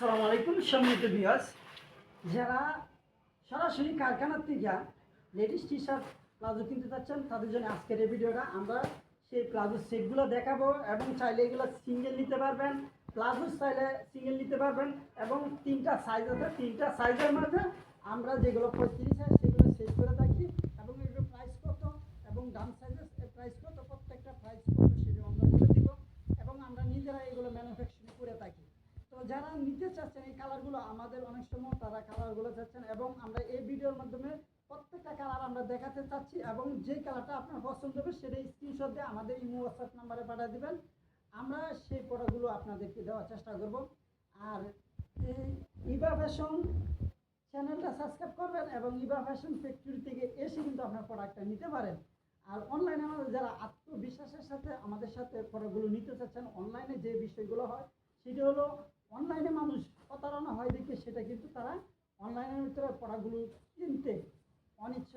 আসসালামু আলাইকুম সম্মিলিত বিয়াস যারা সরাসরি কারখানার থেকে লেডিস টি শার্ট প্লাজো কিনতে চাচ্ছেন তাদের জন্য আজকের এই ভিডিওটা আমরা সেই প্লাজো সেটগুলো দেখাবো এবং চাইলে এগুলো সিঙ্গেল নিতে পারবেন, প্লাজো চাইলে সিঙ্গেল নিতে পারবেন এবং তিনটা সাইজ আছে। তিনটা সাইজের মধ্যে আমরা যেগুলো পঁয়ত্রিশ সাইজ সেগুলো সেট করে থাকি এবং এগুলো প্রাইস কত এবং ডান সাইজের প্রাইস কত প্রত্যেকটা প্রাইস কত সেটা আমরা বলে দিব এবং আমরা নিজেরা এগুলো ম্যানুফ্যাকচারিং করে থাকি তো যারা নিতে চাচ্ছেন এই কালারগুলো আমাদের অনেক সময় তারা কালারগুলো চাচ্ছেন এবং আমরা এই ভিডিওর মাধ্যমে প্রত্যেকটা কালার আমরা দেখাতে চাচ্ছি এবং যে কালারটা আপনার পছন্দ হবে সেটা স্ক্রিনশট দিয়ে আমাদের ইমো হোয়াটসঅ্যাপ নাম্বারে পাঠিয়ে দিবেন। আমরা সেই প্রোডাক্টগুলো আপনাদেরকে দেওয়ার চেষ্টা করব। আর এই ইবা ফ্যাশন চ্যানেলটা সাবস্ক্রাইব করবেন এবং ইবা ফ্যাশন ফ্যাক্টরি থেকে এসে কিন্তু আপনার প্রোডাক্টটা নিতে পারেন। আর অনলাইনে আমাদের যারা আত্মবিশ্বাসের সাথে আমাদের সাথে প্রোডাক্টগুলো নিতে চাচ্ছেন অনলাইনে যে বিষয়গুলো হয়, সেটি হলো অনলাইনে মানুষ প্রতারণা হয় দেখে সেটা কিন্তু তারা অনলাইনের ভিতরে পড়াগুলো কিনতে অনিচ্ছ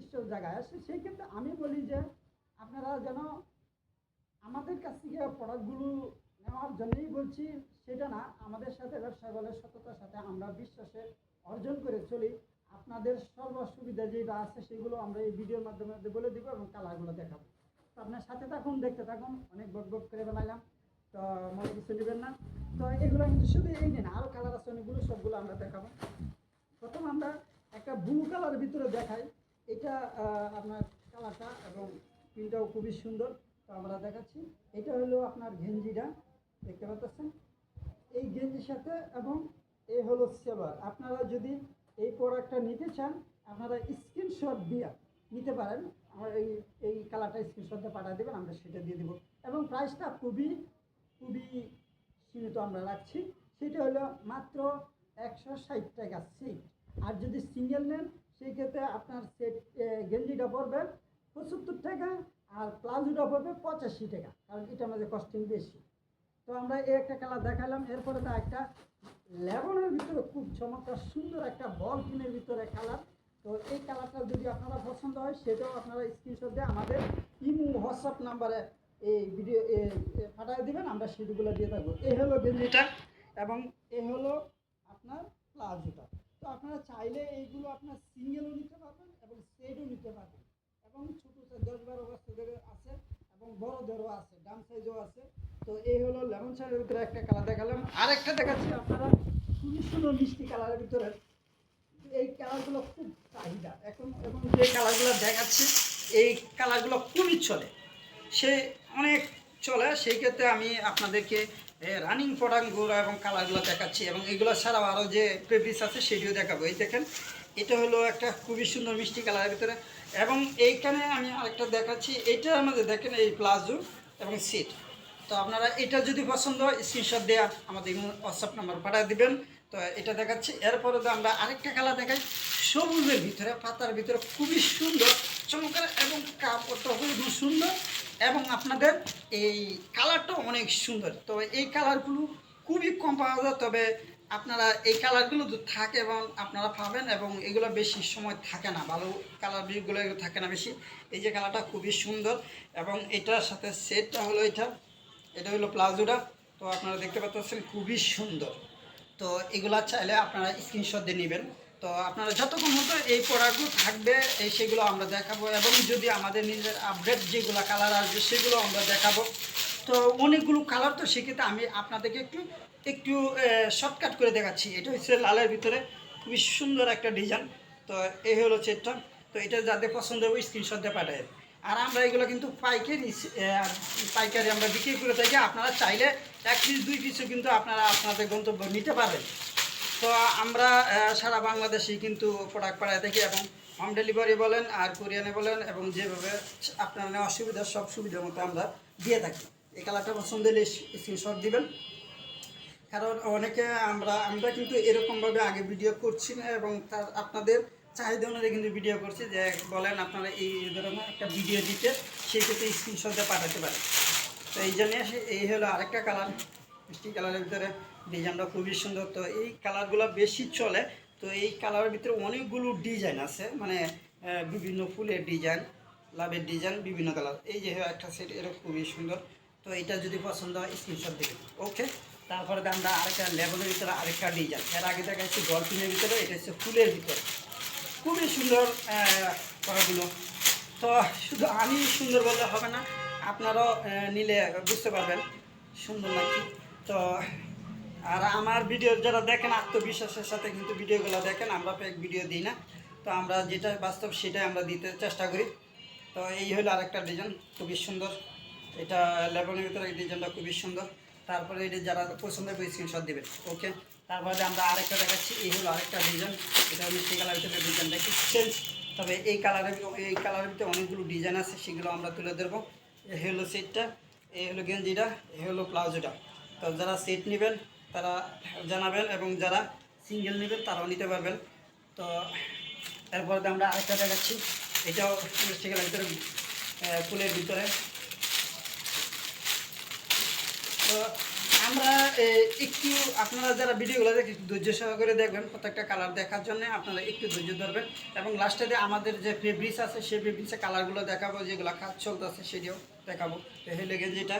ইষ্ট জায়গায় আসে। সেই ক্ষেত্রে আমি বলি যে আপনারা যেন আমাদের কাছ থেকে প্রোডাক্টগুলো নেওয়ার জন্যই বলছি, সেটা না, আমাদের সাথে ব্যবসা বলে সততার সাথে আমরা বিশ্বাসে অর্জন করে চলি। আপনাদের সর্ব সুবিধা যেটা আছে সেগুলো আমরা এই ভিডিওর মাধ্যমে বলে দিব এবং কালারগুলো দেখাবো। তো আপনার সাথে থাকুন, দেখতে থাকুন, অনেক বক বক করে বেলাইলাম তো মনে কিছু নেবেন না। তো এগুলো কিন্তু শুধু এই নিন আরও কালার আছে অনেকগুলো, সবগুলো আমরা দেখাবো। প্রথম আমরা একটা ব্লু কালারের ভিতরে দেখাই। এটা আপনার কালারটা এবং প্রিন্টটাও খুবই সুন্দর। তো আমরা দেখাচ্ছি। এটা হলো আপনার গেঞ্জিটা, দেখতে পাচ্ছেন? এই গেঞ্জির সাথে এবং এই হলো সেলোয়ার আপনারা যদি এই প্রোডাক্টটা নিতে চান, আপনারা স্ক্রিনশট দিয়ে নিতে পারেন। আমার এই এই কালারটা স্ক্রিনশটে পাঠিয়ে দেবেন, আমরা সেটা দিয়ে দেবো। এবং প্রাইসটা খুবই খুবই সীমিত আমরা রাখছি। সেটা হলো মাত্র একশো ষাট টাকা সেট আর যদি সিঙ্গেল নেন সেই ক্ষেত্রে আপনার সেট গেঞ্জিটা পড়বে পঁচাত্তর টাকা আর প্লাজোটা পড়বে পঁচাশি টাকা, কারণ এটা আমাদের কস্টিং বেশি। তো আমরা এই একটা কালার দেখালাম, এরপরে তো একটা লেবনের ভিতরে খুব চমৎকার সুন্দর একটা বল কিনের ভিতরে কালার তো এই কালারটা যদি আপনারা পছন্দ হয়, সেটাও আপনারা স্ক্রিনশট দিয়ে আমাদের ইমো হোয়াটসঅ্যাপ নাম্বারে এই ভিডিও পাঠিয়ে দিবেন, আমরা সেগুলো দিয়ে থাকব। এই হলো গেঞ্জিটা এবং এই হলো আপনার প্লাজোটা তো আপনারা চাইলে এইগুলো আপনার সিঙ্গেলও নিতে পারবেন এবং সেটও নিতে পারবেন। এবং ছোটো দশ বারো বছরের আছে এবং বড়দেরও আছে, ডান সাইজও আছে। তো এই হলো লেমন সাইজের ভিতরে একটা কালার দেখালাম। আরেকটা দেখাচ্ছি আপনারা, খুবই সুন্দর মিষ্টি কালারের ভিতরে। এই কালারগুলো খুব চাহিদা। এখন এবং যে কালারগুলো দেখাচ্ছি, এই কালারগুলো খুবই চলে। সে অনেক চলে, সেই ক্ষেত্রে আমি আপনাদেরকে রানিং প্রোডাক্টগুলো এবং কালারগুলো দেখাচ্ছি এবং এগুলো ছাড়াও আরও যে ফেব্রিক্স আছে সেটিও দেখাবো। এই দেখেন, এটা হলো একটা খুবই সুন্দর মিষ্টি কালারের ভিতরে এবং এইখানে আমি আরেকটা দেখাচ্ছি, এটা আমাদের দেখেন এই প্লাজো এবং সিট তো আপনারা এটা যদি পছন্দ হয় স্ক্রিনশট দেওয়া আমাদের হোয়াটসঅ্যাপ নাম্বার পাঠিয়ে দিবেন। তো এটা দেখাচ্ছি, এরপরে তো আমরা আরেকটা কালার দেখাই, সবুজের ভিতরে, পাতার ভিতরে খুবই সুন্দর, চমৎকার এবং কাপড়টা খুবই সুন্দর। এবং আপনাদের এই কালারটাও অনেক সুন্দর। তো এই কালারগুলো খুবই কম পাওয়া যায়, তবে আপনারা এই কালারগুলো থাকে এবং আপনারা পাবেন এবং এগুলো বেশি সময় থাকে না, ভালো কালারগুলো এগুলো থাকে না বেশি, এই যে কালারটা খুবই সুন্দর এবং এটার সাথে সেটটা হলো এটা এটা হলো প্লাজোটা তো আপনারা দেখতে পাচ্ছেন খুবই সুন্দর। তো এগুলা চাইলে আপনারা স্ক্রিনশট দিয়ে নেবেন। তো আপনারা যতক্ষণ মতো এই প্রোডাক্টগুলো থাকবে, এই সেগুলো আমরা দেখাবো এবং যদি আমাদের নিজের আপডেট যেগুলো কালার আসবে সেগুলো আমরা দেখাবো। তো অনেকগুলো কালার তো সেক্ষেত্রে আমি আপনাদেরকে একটু একটু শর্টকাট করে দেখাচ্ছি। এটা হচ্ছে লালের ভিতরে খুবই সুন্দর একটা ডিজাইন তো এই হলো সেটটা। তো এটা যাদের পছন্দ হবে স্ক্রিনশট দিয়ে পাঠায় আর আমরা এগুলো কিন্তু পাইকারি পাইকারি আমরা বিক্রি করে থাকি। আপনারা চাইলে এক পিস দুই পিসও কিন্তু আপনারা আপনাদের গন্তব্য নিতে পারবেন। তো আমরা সারা বাংলাদেশেই কিন্তু প্রোডাক্ট পাঠায় থাকি এবং হোম ডেলিভারি বলেন আর কোরিয়ানে বলেন এবং যেভাবে আপনার নেওয়া সুবিধা, সব সুবিধার মতো আমরা দিয়ে থাকি। এই কালারটা পছন্দ হলে স্ক্রিনশট দিবেন। কারণ অনেকে আমরা আমরা কিন্তু এরকমভাবে আগে ভিডিও করছি না এবং তার আপনাদের চাহিদা অনুযায়ী কিন্তু ভিডিও করছি যে বলেন আপনারা এই ধরনের একটা ভিডিও দিতে, সেই ক্ষেত্রে স্ক্রিনশটে পাঠাতে পারেন। তো এই জন্যে এই হলো আরেকটা কালার মিষ্টি কালারের ভিতরে। ডিজাইনটা খুবই সুন্দর। তো এই কালারগুলো বেশি চলে। তো এই কালারের ভিতরে অনেকগুলো ডিজাইন আছে। মানে বিভিন্ন ফুলের ডিজাইন, লাভের ডিজাইন, বিভিন্ন কালার। এই যে একটা সেট এটা খুবই সুন্দর। তো এটা যদি পছন্দ হয় স্ক্রিনশট দেবেন ওকে তারপরে আমরা আরেকটা লেভেলের ভিতরে আরেকটা ডিজাইন এর আগে দেখা যাচ্ছে ডলফিনের ভিতরে, এটা হচ্ছে ফুলের ভিতরে। খুবই সুন্দর করাগুলো তো শুধু আমি সুন্দর বললে হবে না, আপনারাও নিলে বুঝতে পারবেন। সুন্দর নাকি? তো আর আমার ভিডিও যারা দেখেন, আত্মবিশ্বাসের সাথে কিন্তু ভিডিওগুলো দেখেন, আমরা ফেক ভিডিও দিই না। তো আমরা যেটা বাস্তব সেটাই আমরা দিতে চেষ্টা করি। তো এই হলো আরেকটা ডিজাইন খুবই সুন্দর। এটা লেবনের ভিতরে এই ডিজাইনটা খুবই সুন্দর। তারপরে এটা যারা পছন্দ করে স্ক্রিনশট দেবেন ওকে তারপরে আমরা আরেকটা দেখাচ্ছি, এই হলো আরেকটা ডিজাইন এটা মিষ্টি কালার ভিতরে ডিজাইনটা একটু চেঞ্জ তবে এই কালারের এই কালারের ভিতরে অনেকগুলো ডিজাইন আছে, সেগুলো আমরা তুলে ধরবো। এই হলো সেটটা এই হলো গেঞ্জিটা, এই হলো প্লাজোটা তো যারা সেট নেবেন তারা জানাবেন এবং যারা সিঙ্গেল নেবেন তারাও নিতে পারবেন। তো তারপরে আমরা আরেকটা দেখাচ্ছি। এটাও মিষ্টি কালার ভিতরে। তো আমরা একটু আপনারা যারা ভিডিওগুলো দেখে ধৈর্য সহকারে দেখবেন, প্রত্যেকটা কালার দেখার জন্য আপনারা একটু ধৈর্য ধরবেন। এবং লাস্টে আমাদের যে ফেব্রিক্স আছে, সেই ফেব্রিক্সের কালারগুলো দেখাবো, যেগুলো কাজ চলতেছে, সেটিও দেখাবো। হলো গেঞ্জিটা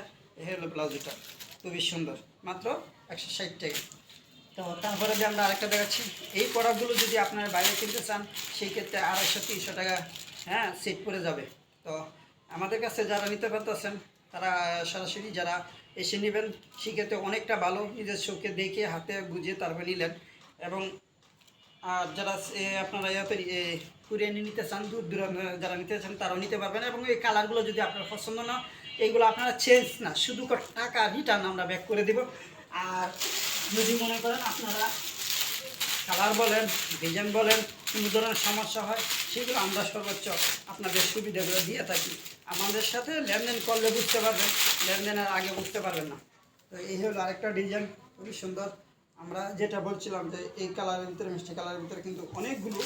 হলো ব্লাউজটা খুবই সুন্দর। মাত্র একশো ষাট টাকা। তো তারপরে যে আমরা আরেকটা দেখাচ্ছি, এই প্রোডাক্টগুলো যদি আপনারা বাইরে কিনতে চান, সেই ক্ষেত্রে আড়াইশো, তিনশো টাকা হ্যাঁ সেট পড়ে যাবে। তো আমাদের কাছে যারা নিতে পারতেছেন, তারা সরাসরি যারা এসে নেবেন সেক্ষেত্রে অনেকটা ভালো। নিজের চোখে দেখে, হাতে বুঝে তারপরে নিলেন। এবং আর যারা আপনারা ইয়াতে নিয়ে নিতে চান, দূর দূরান্ত যারা নিতে চান, তারাও নিতে পারবেন। এবং এই কালারগুলো যদি আপনার পছন্দ না এইগুলো আপনারা চেঞ্জ না, শুধু টাকা রিটার্ন আমরা ব্যাক করে দেব। আর যদি মনে করেন আপনারা কালার বলেন ডিজাইন বলেন, কোনো ধরনের সমস্যা হয়, সেগুলো আমরা সর্বোচ্চ আপনাদের সুবিধাগুলো দিয়ে থাকি। আমাদের সাথে লেনদেন করলে বুঝতে পারবেন, লেনদেনের আগে বুঝতে পারবেন না। তো এই হলো আরেকটা ডিজাইন খুবই সুন্দর। আমরা যেটা বলছিলাম যে এই কালারের ভিতরে, মিষ্টি কালারের ভিতরে কিন্তু অনেকগুলো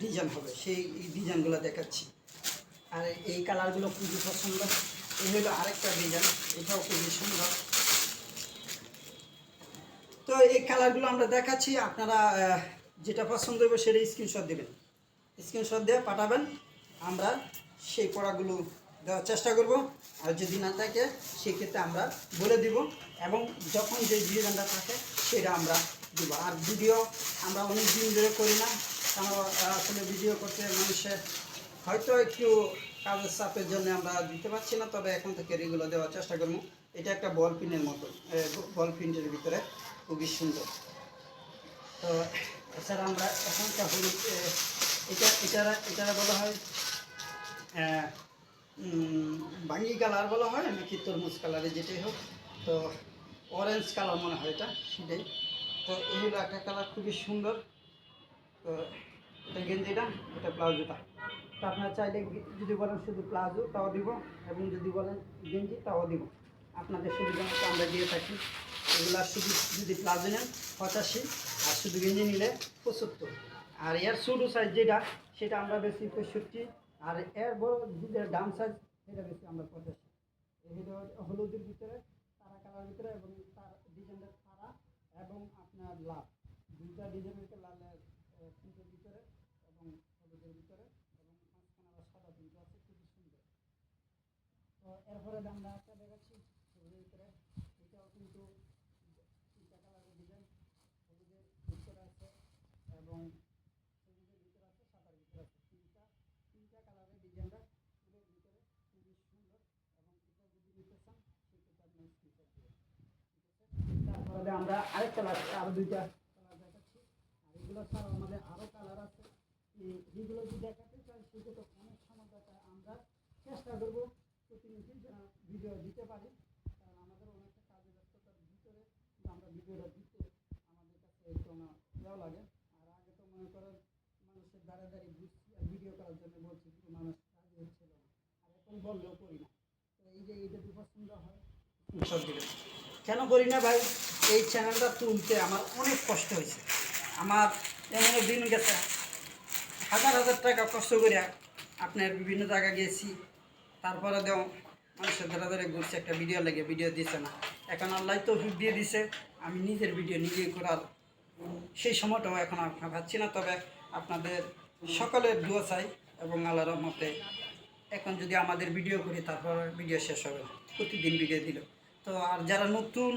ডিজাইন হবে, সেই ডিজাইনগুলো দেখাচ্ছি। আর এই কালারগুলো খুবই পছন্দ। এই হলো আরেকটা ডিজাইন এটাও খুবই সুন্দর। তো এই কালারগুলো আমরা দেখাচ্ছি, আপনারা যেটা পছন্দ হবে সেটা স্ক্রিনশট দেবেন। স্ক্রিনশট দিয়ে পাঠাবেন, আমরা সেই পড়াগুলো দেওয়ার চেষ্টা করব। আর যদি না থাকে, সেক্ষেত্রে আমরা বলে দিব এবং যখন যে ডিজাইনটা থাকে, সেটা আমরা দিব। আর ভিডিও আমরা অনেক দিন ধরে করি না। কারণ আসলে ভিডিও করতে মানুষের হয়তো একটু কাজের চাপের জন্য আমরা দিতে পারছি না, তবে এখন থেকে রেগুলার দেওয়ার চেষ্টা করব। এটা একটা বল পিনের মতো বল পিনের ভিতরে, খুবই সুন্দর। তো এছাড়া আমরা এখনকার হলুদ এটা, এটারা এটারা বলা হয় বাঙ্গি কালার বলা হয় নাকি তরমুজ কালারে যেটাই হোক, তো অরেঞ্জ কালার মনে হয় এটা, সেটাই। তো এই হলো একটা কালার, খুবই সুন্দর। তো, এটা গেঞ্জিটা এটা প্লাজোটা তো আপনারা চাইলে যদি বলেন শুধু প্লাজো তাও দিব এবং যদি বলেন গেঞ্জি তাও দিব। আপনাদের সুবিধা মতো আমরা দিয়ে থাকি। এগুলা শুধু যদি প্লাজো নেন, পঁচাশি, আর শুধু গেঞ্জি নিলে পঁচাত্তর। আর এর ছোটো সাইজ যেটা, সেটা আমরা বেশি পঁয়ষট্টি, আর এর বড় যেটা ডান সাইজ সেটা বেশি আমরা পঁচাশি। এই হলুদের ভিতরে তারা কালার ভিতরে এবং তার ডিজাইনটা তারা এবং আপনার লাভ দুইটা ডিজাইনের ভিতরে লালের প্রিন্টের ভিতরে এবং হলুদের ভিতরে এবং মাঝখানে আবার সাদা প্রিন্ট আছে খুবই সুন্দর তো এরপরে আমরা একটা দেখাচ্ছি। হলুদের ভিতরে, এটাও কিন্তু তিনটা কালারের এবং ভিতরে আছে ভিতরে তিনটা তিনটা কালারের ভিতরে সুন্দর এবং আমরা কালার আরও দুইটা কালার দেখাচ্ছি। আর এগুলো ছাড়াও আমাদের আরও কালার আছে। যদি দেখাতে আমরা চেষ্টা করব প্রতিনিধি ভিডিও দিতে পারি কারণ আমাদের অনেকটা কাজের ব্যস্ততার ভিতরে আমরা ভিডিওটা দিতে আমাদের কাছে একটু ইয়েও লাগে। আর আগে তো মনে করেন মানুষের দাঁড়িয়ে দাঁড়িয়ে বুঝছি আর ভিডিও করার জন্য বলছি, কিন্তু মানুষ কাজে হচ্ছিল না। আর এখন বললেও করি না। তো এই যে এইটা পছন্দ হয়, সব দিবেন কেন করি না ভাই? এই চ্যানেলটা তুলতে আমার অনেক কষ্ট হয়েছে। আমার এমন দিন গেছে, হাজার হাজার টাকা কষ্ট করে আপনার বিভিন্ন জায়গা গেছি। তারপরে দেও মানুষের ধরে ধরে ঘুরছে, একটা ভিডিও লাগে ভিডিও দিছে না। এখন আল্লাহ তো দিয়ে দিছে, আমি নিজের ভিডিও নিজে করার। সেই সময়টাও এখন আপনার ভাবছি না, তবে আপনাদের সকলের দোয়া চাই এবং আল্লাহর রহমতে এখন যদি আমাদের ভিডিও করি, তারপর ভিডিও শেষ হবে প্রতিদিন ভিডিও দিল। তো আর যারা নতুন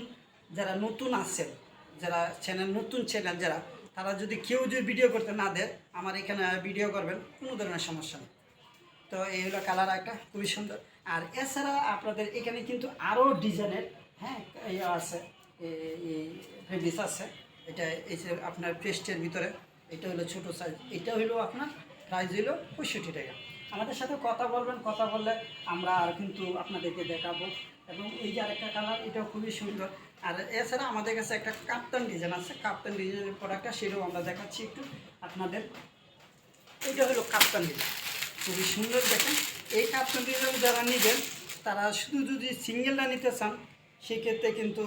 যারা নতুন আছেন, যারা চ্যানেল নতুন চ্যানেল যারা, তারা যদি কেউ যদি ভিডিও করতে না দেয়, আমার এখানে ভিডিও করবেন, কোনো ধরনের সমস্যা নেই। তো এই হলো কালার একটা খুবই সুন্দর। আর এছাড়া আপনাদের এখানে কিন্তু আরও ডিজাইনের হ্যাঁ এই আছে ফেব্রিক্স আছে। এটা, এই যে আপনার পেস্টের ভিতরে, এটা হলো ছোটো সাইজ এটা হলো আপনার প্রাইস হলো পঁয়ষট্টি টাকা। আমাদের সাথে কথা বলবেন, কথা বললে আমরা আর কিন্তু আপনাদেরকে দেখাবো। এবং এই যে আরেকটা কালার এটাও খুবই সুন্দর। আর এছাড়া আমাদের কাছে একটা কাপ্তান ডিজাইন আছে। কাপ্তান ডিজাইনের প্রোডাক্টটা সেটাও আমরা দেখাচ্ছি একটু আপনাদের। এটা হলো কাপ্তান ডিজাইন খুবই সুন্দর দেখেন। এই কাপ্তান ডিজাইন যারা নেবেন, তারা শুধু যদি সিঙ্গেলটা নিতে চান, সেক্ষেত্রে কিন্তু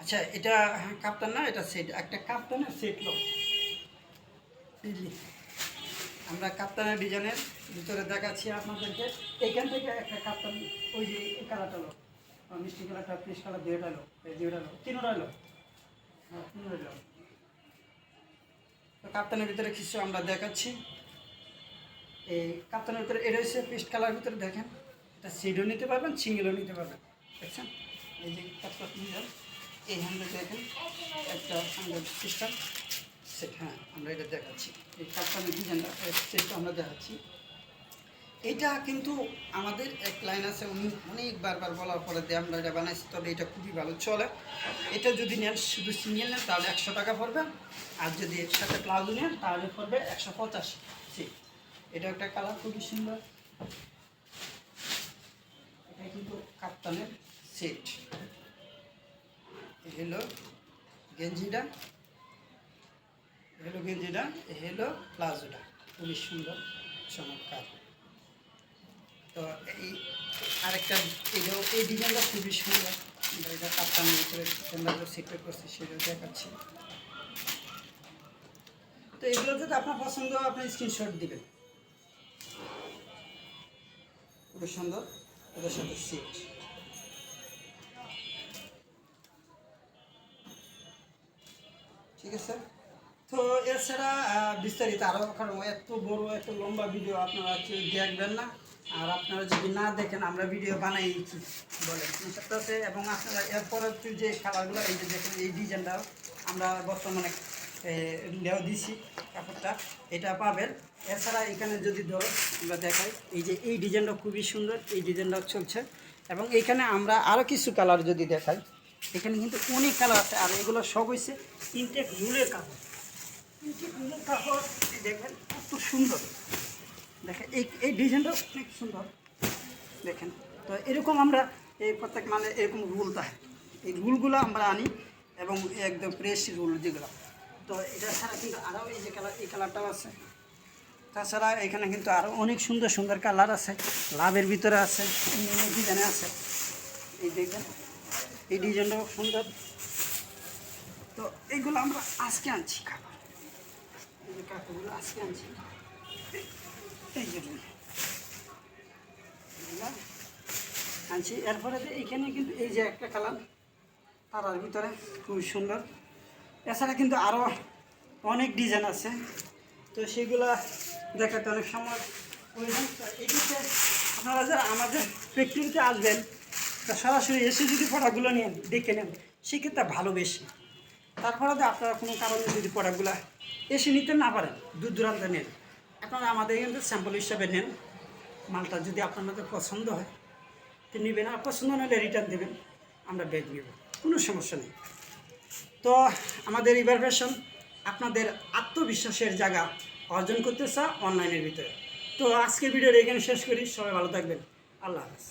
আচ্ছা এটা কাপ্তান না, এটা সেট একটা কাপ্তানের সেট লোক আমরা কাপ্তানের ডিজাইনের ভিতরে দেখাচ্ছি আপনাদেরকে। এইখান থেকে একটা কাপ্তান ওই যে এই কালারটা লোক মিষ্টি কালারটা ফ্রেশ কালার দুইটা লোক এই দুইটা লোক তিনটা লোক হ্যাঁ তিনটা লোক তো কাপ্তানের ভিতরে কিছু আমরা দেখাচ্ছি। এই কাপ্তানের ভিতরে, এটা হচ্ছে পেস্ট কালার ভিতরে দেখেন। এটা সিডও নিতে পারবেন সিঙ্গেলও নিতে পারবেন। দেখছেন? এই যে এই হ্যান্ডেল দেখেন, একটা হ্যান্ডেল সিস্টেম সেট হ্যাঁ আমরা এটা দেখাচ্ছি। এই কাপ্তানের ডিজাইনটা সেটটা আমরা দেখাচ্ছি। এটা কিন্তু আমাদের এক লাইন আছে অনেক বারবার বলার পরে দিয়ে আমরা এটা বানাইছি, তবে এটা খুবই ভালো চলে। এটা যদি নেন, শুধু সিঙ্গেল নেন, তাহলে একশো টাকা পড়বে। আর যদি এর সাথে প্লাজো নেন, তাহলে পড়বে একশো পঁচাশি। এটা একটা কালার খুবই সুন্দর। এটা কিন্তু কাপ্তানের সেট। হলো গেঞ্জিটা। হলো গেঞ্জিটা হলো প্লাজোটা। খুবই সুন্দর, চমৎকার। তো এই আরেকটা, এটাও, এই ডিজাইনটা খুবই সুন্দর। এটা কাপ্তান নিয়ে করে আমরা সেটে করছি, সেটাও দেখাচ্ছি। তো এগুলো যদি আপনার পছন্দ আপনি স্ক্রিনশট দিবেন। খুবই সুন্দর ওদের সাথে সিট ঠিক আছে? তো এছাড়া বিস্তারিত আরও কারণ এত বড়, এত লম্বা ভিডিও আপনারা কেউ দেখবেন না। আর আপনারা যদি না দেখেন, আমরা ভিডিও বানাই বলেন এবং আপনারা এরপরে যে কালারগুলো এই যে দেখেন, এই ডিজাইনটাও আমরা বর্তমানে লেও দিছি কাপড়টা, এটা পাবেন। এছাড়া এখানে যদি ধরো আমরা দেখাই, এই যে এই ডিজাইনটা খুবই সুন্দর, এই ডিজাইনটাও চলছে। এবং এইখানে আমরা আরও কিছু কালার যদি দেখাই, এখানে কিন্তু অনেক কালার আছে, আর এগুলো সব হয়েছে ইনটেক রুলের কাপড়। ইনটেক রুলের কাপড়, দেখেন কত সুন্দর। দেখেন, এই এই ডিজাইনটা অনেক সুন্দর। দেখেন, তো এরকম আমরা এই প্রত্যেক মানে এরকম রুল থাকে এই রুলগুলো আমরা আনি এবং একদম ফ্রেশ রুল যেগুলো। তো এটা ছাড়া কিন্তু আরও এই যে কালার এই কালারটাও আছে। তাছাড়া এখানে কিন্তু আরও অনেক সুন্দর সুন্দর কালার আছে। লাভের ভিতরে আছে ডিজাইনে আছে। এই দেখবেন, এই ডিজাইনটাও সুন্দর। তো এইগুলো আমরা আজকে আনছি কাপড়। এই যে কাপড়গুলো আজকে আনছি। এই যে আনছি। এরপরে এইখানে কিন্তু এই যে একটা কালার, তারার ভিতরে খুবই সুন্দর। এছাড়া কিন্তু আরও অনেক ডিজাইন আছে। তো সেগুলা দেখাতে অনেক সময় প্রয়োজন। তো এদিকে আপনারা যারা আমাদের ফ্যাক্টরিতে আসবেন, তা সরাসরি এসে যদি প্রোডাক্টগুলো নেন, দেখে নেন, সেক্ষেত্রে ভালো বেশি। তারপরে তো আপনারা কোনো কারণে যদি প্রোডাক্টগুলো এসে নিতে না পারেন, দূর দূরান্তে নেন। আপনারা আমাদের এখান স্যাম্পল হিসাবে নেন। মালটা যদি আপনাদের পছন্দ হয়, তো নেবেন। আর পছন্দ হলে রিটার্ন দেবেন। আমরা ব্যাগ নেব। কোনো সমস্যা নেই। তো আমাদের ইভারভেশন আপনাদের আত্মবিশ্বাসের জায়গা অর্জন করতে চা অনলাইনের ভিতরে। তো আজকের ভিডিওটা এখানে শেষ করি, সবাই ভালো থাকবেন। আল্লাহ হাফেজ।